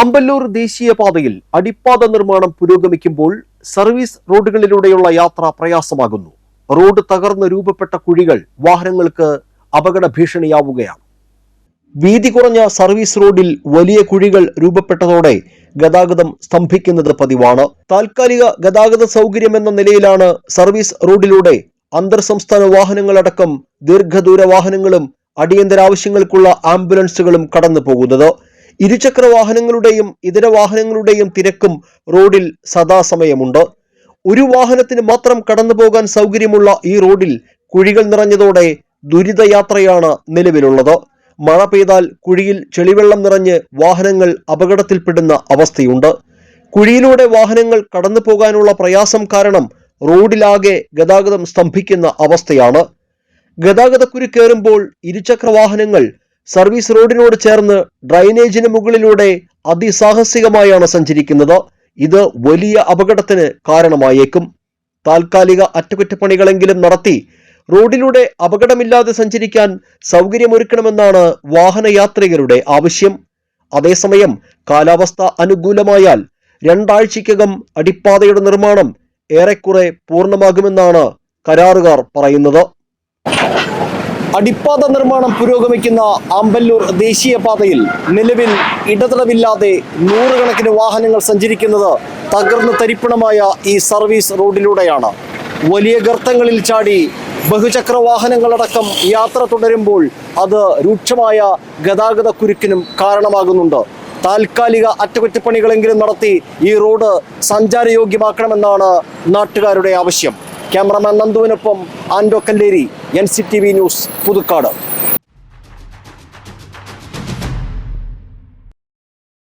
അമ്പല്ലൂർ ദേശീയപാതയിൽ അടിപ്പാത നിർമ്മാണം പുരോഗമിക്കുമ്പോൾ സർവീസ് റോഡുകളിലൂടെയുള്ള യാത്ര പ്രയാസമാകുന്നു. റോഡ് തകർന്ന് രൂപപ്പെട്ട കുഴികൾ വാഹനങ്ങൾക്ക് അപകട ഭീഷണിയാവുകയാണ് വീതി കുറഞ്ഞ സർവീസ് റോഡിൽ വലിയ കുഴികൾ രൂപപ്പെട്ടതോടെ ഗതാഗതം സ്തംഭിക്കുന്നത് പതിവാണ്. താൽക്കാലിക ഗതാഗത സൗകര്യം എന്ന നിലയിലാണ് സർവീസ് റോഡിലൂടെ അന്തർ സംസ്ഥാന വാഹനങ്ങളടക്കം ദീർഘദൂര വാഹനങ്ങളും അടിയന്തര ആവശ്യങ്ങൾക്കുള്ള ആംബുലൻസുകളും കടന്നു പോകുന്നത് ഇരുചക്ര വാഹനങ്ങളുടെയും ഇതര വാഹനങ്ങളുടെയും തിരക്കും റോഡിൽ സദാസമയമുണ്ട്. ഒരു വാഹനത്തിന് മാത്രം കടന്നു പോകാൻ സൗകര്യമുള്ള ഈ റോഡിൽ കുഴികൾ നിറഞ്ഞതോടെ ദുരിതയാത്രയാണ് നിലവിലുള്ളത്. മഴ പെയ്താൽ കുഴിയിൽ ചെളിവെള്ളം നിറഞ്ഞ് വാഹനങ്ങൾ അപകടത്തിൽപ്പെടുന്ന അവസ്ഥയുണ്ട്. കുഴിയിലൂടെ വാഹനങ്ങൾ കടന്നു പോകാനുള്ള പ്രയാസം കാരണം റോഡിലാകെ ഗതാഗതം സ്തംഭിക്കുന്ന അവസ്ഥയാണ്. ഗതാഗതക്കുരു കയറുമ്പോൾ ഇരുചക്ര വാഹനങ്ങൾ സർവീസ് റോഡിനോട് ചേർന്ന് ഡ്രൈനേജിന് മുകളിലൂടെ അതിസാഹസികമായാണ് സഞ്ചരിക്കുന്നത്. ഇത് വലിയ അപകടത്തിന് കാരണമായേക്കും. താൽക്കാലിക അറ്റകുറ്റപ്പണികളെങ്കിലും നടത്തി റോഡിലൂടെ അപകടമില്ലാതെ സഞ്ചരിക്കാൻ സൗകര്യമൊരുക്കണമെന്നാണ് വാഹനയാത്രികരുടെ ആവശ്യം. അതേസമയം കാലാവസ്ഥ അനുകൂലമായാൽ രണ്ടാഴ്ചയ്ക്കകം അടിപ്പാതയുടെ നിർമ്മാണം ഏറെക്കുറെ പൂർണമാകുമെന്നാണ് കരാറുകാർ പറയുന്നത്. അടിപ്പാത നിർമ്മാണം പുരോഗമിക്കുന്ന അമ്പല്ലൂർ ദേശീയപാതയിൽ നിലവിൽ ഇടതടവില്ലാതെ നൂറുകണക്കിന് വാഹനങ്ങൾ സഞ്ചരിക്കുന്നത് തകർന്നു തരിപ്പണമായ ഈ സർവീസ് റോഡിലൂടെയാണ്. വലിയ ഗർത്തങ്ങളിൽ ചാടി ബഹുചക്ര വാഹനങ്ങളടക്കം യാത്ര തുടരുമ്പോൾ അത് രൂക്ഷമായ ഗതാഗത കുരുക്കിനും കാരണമാകുന്നുണ്ട്. താൽക്കാലിക അറ്റകുറ്റപ്പണികളെങ്കിലും നടത്തി ഈ റോഡ് സഞ്ചാരയോഗ്യമാക്കണമെന്നാണ് നാട്ടുകാരുടെ ആവശ്യം. Cameraman നന്ദുവിനൊപ്പം Ando Kalleri N C T V news Puthukkad.